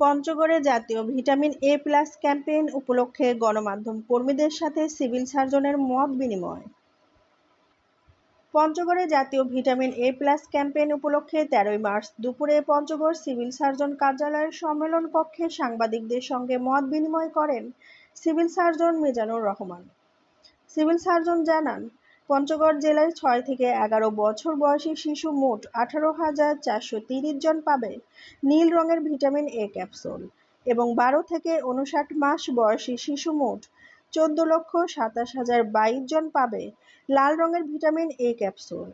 পঞ্চগড়ে জাতীয় vitamin A plus campaign উপলক্ষে গণমাধ্যম কর্মীদের সাথে সিভিল সার্জনের মত বিনিময়। পঞ্চগড়ে জাতীয় ভিটামিন এ প্লাস ক্যাম্পেইন উপলক্ষে তেরোই মার্চ দুপুরে পঞ্চগড় সিভিল সার্জন কার্যালয়ের সম্মেলন কক্ষে সাংবাদিকদের সঙ্গে মত বিনিময় করেন civil surgeon Mizanur Rahman. Civil surgeon জানান পঞ্চগড় জেলায় ছয় থেকে এগারো বছর বয়সী শিশু মোট আঠারো হাজার চারশো তিরিশ জন পাবে নীল রঙের ভিটামিন এ ক্যাপসুল এবং বারো থেকে উনষাট মাস বয়সী শিশু মোট চোদ্দ লক্ষ সাতাশ হাজার বাইশ জন পাবে লাল রঙের ভিটামিন এ ক্যাপসুল।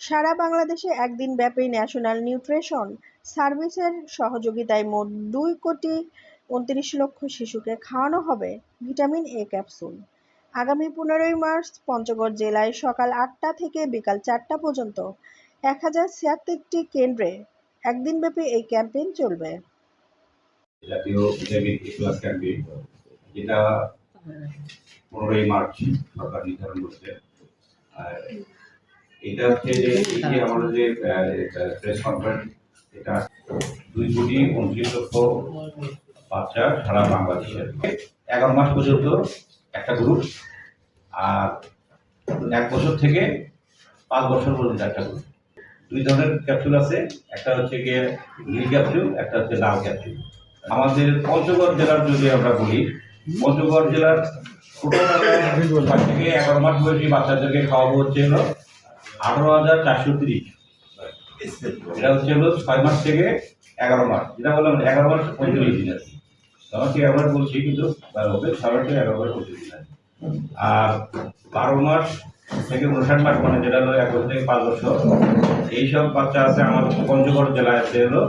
সারা বাংলাদেশে একদিন ব্যাপী ন্যাশনাল নিউট্রিশন সার্ভিসের সহযোগিতায় মোট দুই কোটি উনত্রিশ লক্ষ শিশুকে খাওয়ানো হবে ভিটামিন এ ক্যাপসুল। আগামী পনেরোই মার্চ পঞ্চগড় জেলায় সকাল আটটা থেকে বিকাল চারটা পর্যন্ত এক হাজার ছিয়াত্তরটি কেন্দ্রে একদিনব্যাপী এই ক্যাম্পেইন চলবে। এগারো মাস পর্যন্ত একটা গ্রুপ আর এক বছর থেকে পাঁচ বছর পর্যন্ত একটা গ্রুপ দুই ধরনের ক্যাপসুল আছে, একটা হচ্ছে গিয়ে নীল ক্যাপসুল একটা হচ্ছে লাল ক্যাপসুল আমাদের পঞ্চগড় জেলার যদি আমরা বলি, পঞ্চগড় জেলার থেকে এগারো মাস বয়সী বাচ্চাদেরকে খাওয়াবো হচ্ছে হলো আঠারো হাজার চারশো তিরিশ। এটা হচ্ছে হলো ছয় মাস থেকে এগারো মাস। যেটা বললাম এগারো মাস পঁয়ত্রিশ দিন আর কি আবার বলছি, কিন্তু হবে সবাইকে পঁয়ত্রিশ দিন আর বারো মাস থেকে উনষাট মাস মানে যেটা হলো এক বছর থেকে পাঁচ বছর, এইসব বাচ্চা আছে আমাদের পঞ্চগড় জেলায় আছে হলো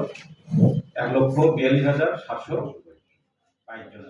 এক লক্ষ বিয়াল্লিশ হাজার সাতশো বাইশ জন